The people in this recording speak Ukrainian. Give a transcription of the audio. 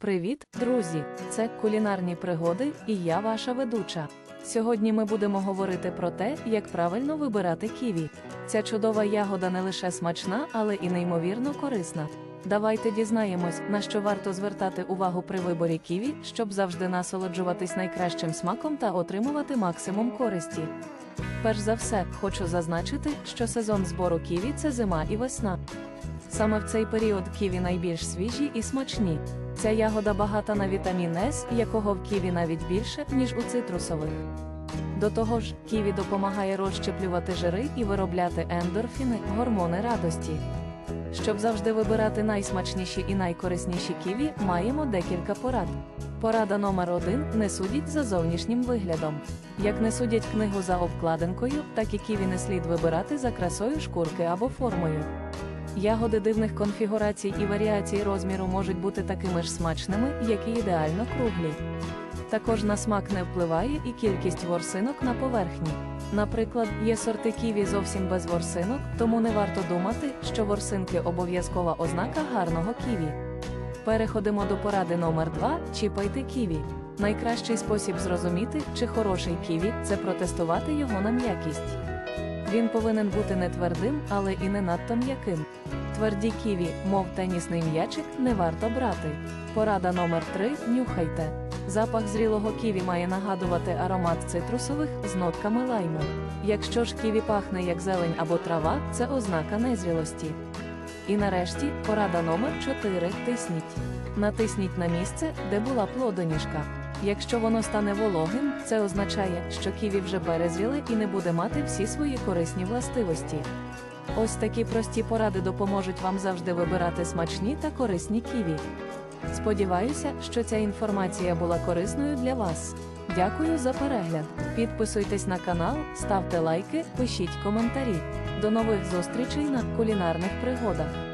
Привіт, друзі! Це кулінарні пригоди і я ваша ведуча. Сьогодні ми будемо говорити про те, як правильно вибирати ківі. Ця чудова ягода не лише смачна, але і неймовірно корисна. Давайте дізнаємось, на що варто звертати увагу при виборі ківі, щоб завжди насолоджуватись найкращим смаком та отримувати максимум користі. Перш за все, хочу зазначити, що сезон збору ківі це зима і весна. Саме в цей період ківі найбільш свіжі і смачні. Ця ягода багата на вітамін С, якого в ківі навіть більше, ніж у цитрусових. До того ж, ківі допомагає розщеплювати жири і виробляти ендорфіни, гормони радості. Щоб завжди вибирати найсмачніші і найкорисніші ківі, маємо декілька порад. Порада номер один не судіть за зовнішнім виглядом. Як не судять книгу за обкладинкою, так і ківі не слід вибирати за красою шкурки або формою. Ягоди дивних конфігурацій і варіацій розміру можуть бути такими ж смачними, як і ідеально круглі. Також на смак не впливає і кількість ворсинок на поверхні. Наприклад, є сорти ківі зовсім без ворсинок, тому не варто думати, що ворсинки обов'язкова ознака гарного ківі. Переходимо до поради номер 2 чіпайте ківі. Найкращий спосіб зрозуміти, чи хороший ківі це протестувати його на м'якість. Він повинен бути не твердим, але і не надто м'яким. Тверді ківі, мов тенісний м'ячик, не варто брати. Порада номер 3 нюхайте. Запах зрілого ківі має нагадувати аромат цитрусових з нотками лайму. Якщо ж ківі пахне як зелень або трава, це ознака незрілості. І нарешті порада номер 4 тисніть. Натисніть на місце, де була плодоніжка. Якщо воно стане вологим, це означає, що ківі вже перезріли і не буде мати всі свої корисні властивості. Ось такі прості поради допоможуть вам завжди вибирати смачні та корисні ківі. Сподіваюся, що ця інформація була корисною для вас. Дякую за перегляд. Підписуйтесь на канал, ставте лайки, пишіть коментарі. До нових зустрічей на кулінарних пригодах.